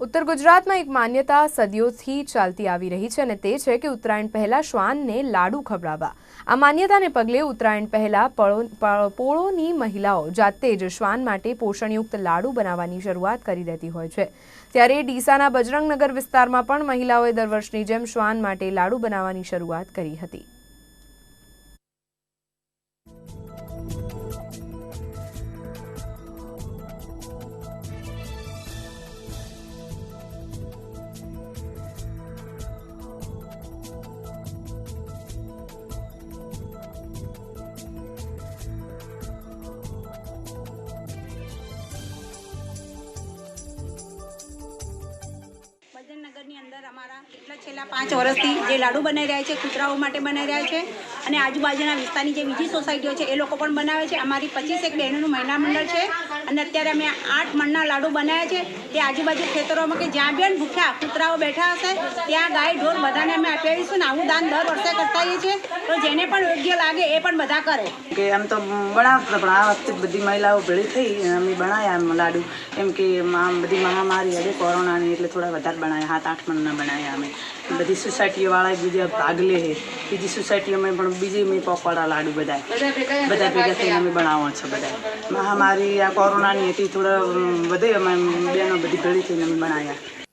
ઉત્તર ગુજરાતમાં એક માન્યતા સદીઓથી ચાલતી આવી રહી છે અને તે છે કે ઉત્તરાયણ પહેલાં શ્વાનને લાડુ ખવડાવવા. આ માન્યતાને પગલે ઉત્તરાયણ પહેલાં પળો- પોળોની મહિલાઓ જાતે જ શ્વાન માટે પોષણયુક્ત લાડુ બનાવવાની શરૂઆત કરી દેતી હોય છે. ત્યારે ડીસાના બજરંગનગર વિસ્તારમાં પણ મહિલાઓએ દર વર્ષની જેમ શ્વાન માટે લાડુ બનાવવાની શરૂઆત કરી હતી. કેટલા છેલ્લા પાંચ વર્ષથી જે લાડુ બનાવી રહ્યા છે, કૂતરાઓ માટે બનાવી રહ્યા છે અને આજુબાજુના વિસ્તારની જે બીજી સોસાયટીઓ છે, એ લોકો પણ બનાવે છે. અમારી પચીસેક બહેનોનું મહિલા મંડળ છે અને અત્યારે અમે આઠ મણના લાડુ બનાવ્યા છે. તે આજુબાજુ ખેતરોમાં કે જ્યાં બેન ભૂખ્યા કૂતરાઓ બેઠા હશે, ત્યાં ગાય ઢોર બધાને અમે આપી ને આવું દાન દર વર્ષે કરતા હોઈએ છીએ. તો જેને પણ યોગ્ય લાગે એ પણ બધા કરે. કે આમ તો બનાવતા પણ આ વખતે બધી મહિલાઓ ભેળી થઈ અમે બનાવ્યા એમ લાડુ. એમ કે બધી મહામારી હતી કોરોનાની એટલે થોડા વધારે બનાવ્યા સાત, આઠ મણના બનાવ્યા અમે. બધી સોસાયટીવાળા બીજા ભાગ લે છે. બીજી સોસાયટીઓમાં પણ બીજી મેં પકોડા લાડુ બધા બધા ભેગા થઈને અમે બનાવો છો બધા મહામારી આ કોરોનાની હતી થોડા અમ, વધે અમે બહેનો બધી ભેળી થઈને અમે બનાવ્યા.